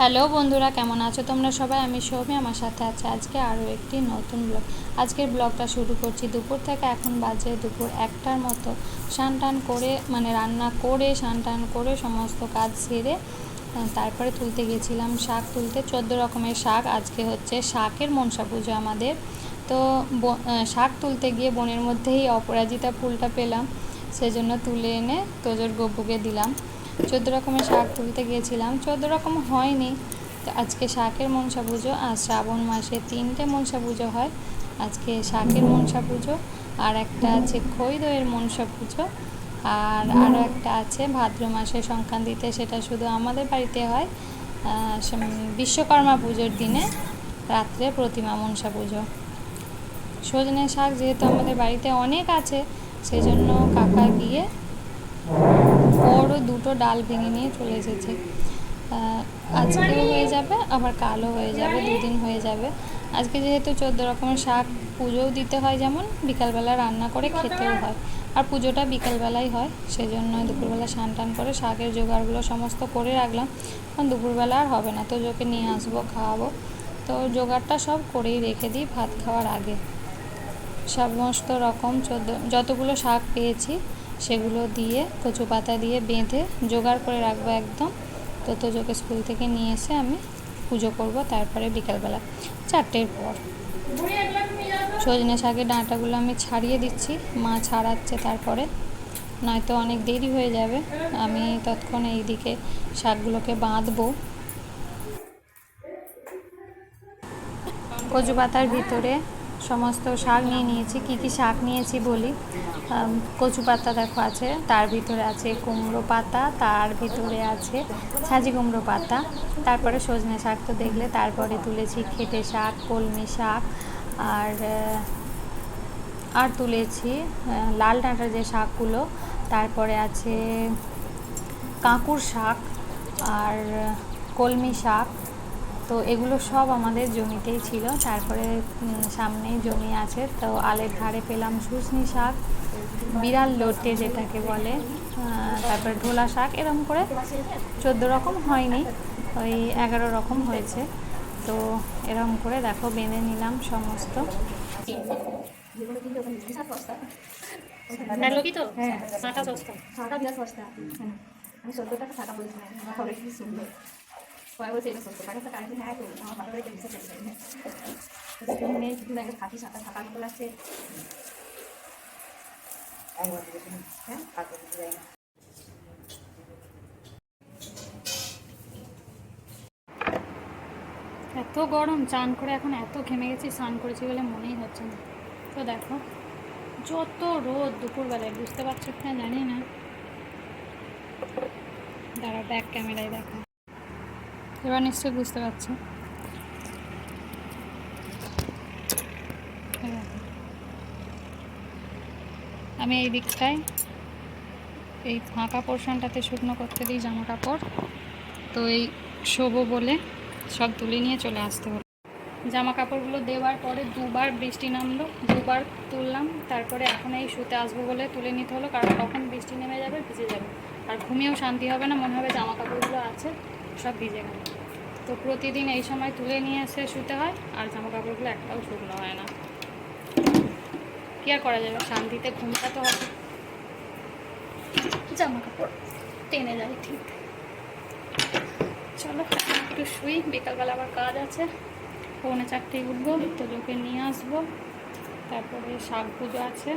Hello বন্ধুরা, কেমন আছো তোমরা সবাই? আমি সৌমি, আমার সাথে আছে আজকে আরও একটি নতুন ব্লগ। আজকের ব্লগটা শুরু করছি দুপুর থেকে, এখন বাজে দুপুর একটার মতো। স্নান টান করে মানে রান্না করে, স্নান টান করে সমস্ত কাজ সেরে তারপরে তুলতে গেছিলাম শাক তুলতে। চোদ্দ রকমের শাক, আজকে হচ্ছে শাকের মনসা পুজো আমাদের। তো শাক তুলতে গিয়ে বনের মধ্যেই অপরাজিতা ফুলটা পেলাম, সেজন্য তুলে এনে তোজোর গব্বুকে দিলাম। চোদ্দ রকমের শাক তুলতে গিয়েছিলাম। চোদ্দ রকম হয়নি। তো আজকে শাকের মনসা পুজো আর শ্রাবণ মাসে তিনটে মনসা পুজো হয়। আজকে শাকের মনসা পুজো, আর একটা আছে খই দইয়ের মনসা পুজো, আর আরও একটা আছে ভাদ্র মাসে সংক্রান্তিতে, সেটা শুধু আমাদের বাড়িতে হয়। বিশ্বকর্মা পুজোর দিনে রাত্রে প্রতিমা মনসা পুজো। সজনে শাক যেহেতু আমাদের বাড়িতে অনেক আছে সেই জন্য কাকা গিয়ে বড় দুটো ডাল ভেঙে নিয়ে চলে এসেছে। আজকেও হয়ে যাবে, আবার কালও হয়ে যাবে, দুদিন হয়ে যাবে। আজকে যেহেতু চোদ্দ রকমের শাক পুজোও দিতে হয় যেমন, বিকালবেলা রান্না করে খেতেও হয়। আর পুজোটা বিকালবেলাই হয় সেই জন্য দুপুরবেলা স্নান টান করে শাকের জোগাড়গুলো সমস্ত করে রাখলাম। কারণ দুপুরবেলা আর হবে না, তো জোকে নিয়ে আসব, খাওয়াবো। তো জোগাড়টা সব করেই রেখে দিই ভাত খাওয়ার আগে। সমস্ত রকম চোদ্দ, যতগুলো শাক পেয়েছি সেগুলো দিয়ে কচু পাতা দিয়ে বেঁধে জোগাড় করে রাখব একদম। তো তোজোকে স্কুল থেকে নিয়ে এসে আমি পুজো করব তারপরে বিকালবেলা, চারটের পর। সজনে শাকের ডাঁটাগুলো আমি ছাড়িয়ে দিচ্ছি, মা ছাড়াচ্ছে তারপরে। নয়তো অনেক দেরি হয়ে যাবে, আমি তৎক্ষণ এইদিকে শাকগুলোকে বাঁধবো। কচু পাতার ভিতরে সমস্ত শাক নিয়ে নিয়েছি, কি কি শাক নিয়েছি বলি। কচু পাতা দেখো আছে, তার ভিতরে আছে কুমড়ো পাতা, তার ভিতরে আছে ছাজি কুমড়ো পাতা, তারপরে সজনে শাক তো দেখলে, তারপরে তুলেছি খেটে শাক, কলমি শাক, আর আর তুলেছি লাল ডাঁটার যে শাকগুলো, তারপরে আছে কাঁকুর শাক, আর, কলমি শাক, তো এগুলো সব আমাদের জমিতেই ছিল, তারপরে সামনেই জমি আছে, তো আলের ধারে পেলাম শুশনি শাক বিড়াল লোটে যেটাকে বলে তারপরে ঢোলা শাক এরকম করে চোদ্দ রকম হয়নি ওই এগারো রকম হয়েছে। তো এরকম করে দেখো বেঁধে নিলাম সমস্ত। হ্যাঁ। আটা সস্তা। সাদা বিরাট সস্তা। আমি সত্তর টাকা সাদা বলছিলাম আমার কি সুন্দর। সবাই বলছে এটা সত্তর টাকা টাকা হ্যাঁ আমার ভালো করে খাঁটি থাকার মতো লাগছে এত গরম, চান করে এখন এত ঘেমে গেছি, স্নান করেছি বলে মনেই হচ্ছে না। তো দেখো, যত রোদ দুপুরবেলায়, বুঝতে পারছ কিনা জানি না। দাঁড়া ব্যাক ক্যামেরায় দেখা। এবার নিশ্চয়ই বুঝতে পারছ। আমি এই দিকটায়, এই ফাঁকা পোর্শনটাতে শুকনো করতে দিই জামা কাপড়। তো এই শোবো বলে সব তুলে নিয়ে চলে আসতে হলো। জামা কাপড়গুলো দেওয়ার পরে দুবার বৃষ্টি নামলো, দুবার তুললাম, তারপরে এখন এই শুতে আসব বলে তুলে নিতে হলো, কারণ কখন বৃষ্টি নেমে যাবে ভিজে যাবে। আর ঘুমিয়েও শান্তি হবে না, মনে হবে জামা কাপড়গুলো আছে, সব ভিজে গেল। তো প্রতিদিন এই সময় তুলে নিয়ে এসে শুতে হয়, আর জামা কাপড়গুলো একটাও শুকনো হয় না। কি আর করা যাবে? শান্তিতে ঘুমটা তো হবে। জামা কাপড় টেনে যায় ঠিক। চলো, একটু শুই, বিকালবেলা আবার কাজ আছে। পৌনে চারটেই উঠবো তো তোজোকে নিয়ে আসব। তারপরে শাক পুজো আছে।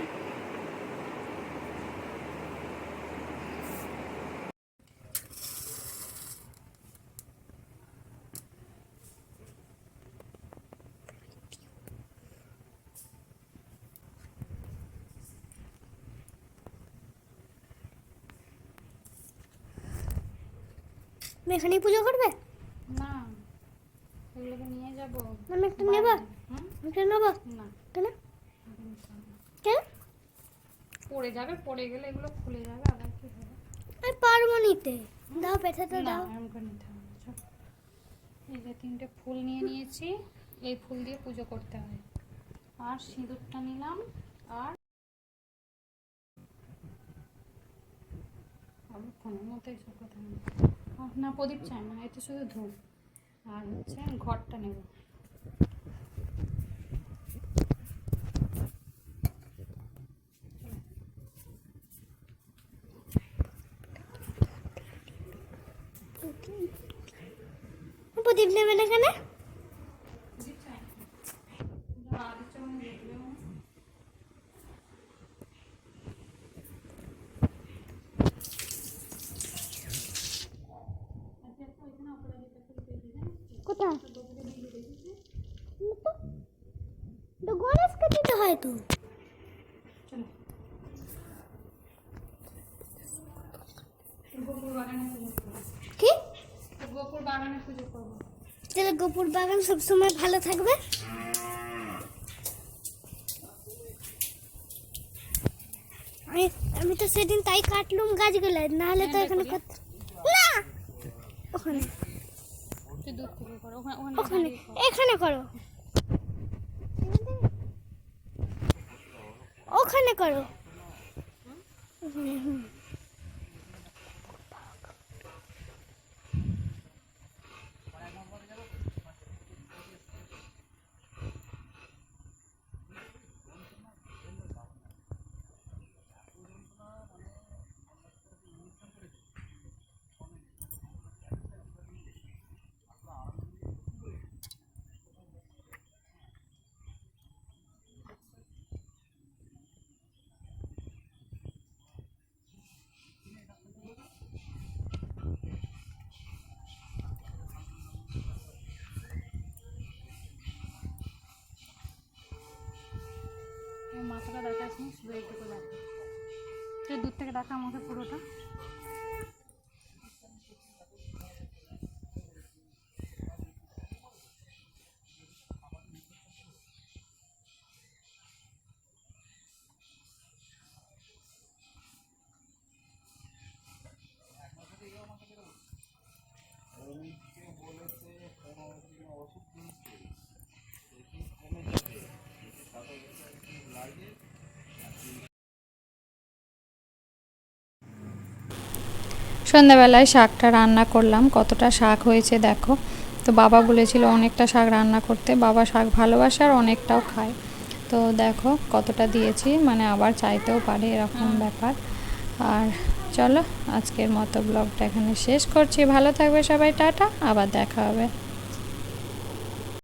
তুমি এখানেই পুজো করবে? না এগুলোকে নিয়ে যাব। আমি একটা নেবা? একটা নেব? না। কেন? কেন? পড়ে যাবে পড়ে গেলে এগুলো খুলে যাবে আবার কি হবে? আমি পারব নিতে। দাও না দাও। করে নিতে হবে এই যে তিনটে ফুল নিয়ে নিয়েছি এই ফুল দিয়ে পুজো করতে হয়। আর সিঁদুরটা নিলাম আর আমি ফোনের মতো এইসব কথা নেই। না, প্রদীপ চাই না, এতে শুধু ধূপ। আর হচ্ছে ঘরটা নেব। প্রদীপ নেবেন এখানে? কোথায় না তো। তো গণেশকে দিতে হয় তো। কি? গোপুর বাগানে পুজো করব তাহলে গোপুর বাগান সবসময় ভালো থাকবে? আমি আমি তো সেদিন তাই কাটলুম গাছগুলো নাহলে তো এখানে না! ওখানে। এখানে করো। ওখানে করো মাথাটা দেখাস নি শুধু এইটুকু দেখা। দূর থেকে দেখা আমাকে পুরোটা। সন্ধ্যাবেলায় শাকটা রান্না করলাম। কতটা শাক হয়েছে দেখো। তো বাবা বলেছিল অনেকটা শাক রান্না করতে। বাবা শাক ভালোবাসে আর অনেকটাও খায়। তো দেখো কতটা দিয়েছি মানে আবার চাইতেও পারে এরকম ব্যাপার। আর চলো আজকের মতো ব্লগটা এখানে শেষ করছি। ভালো থাকবে সবাই টাটা আবার দেখা হবে।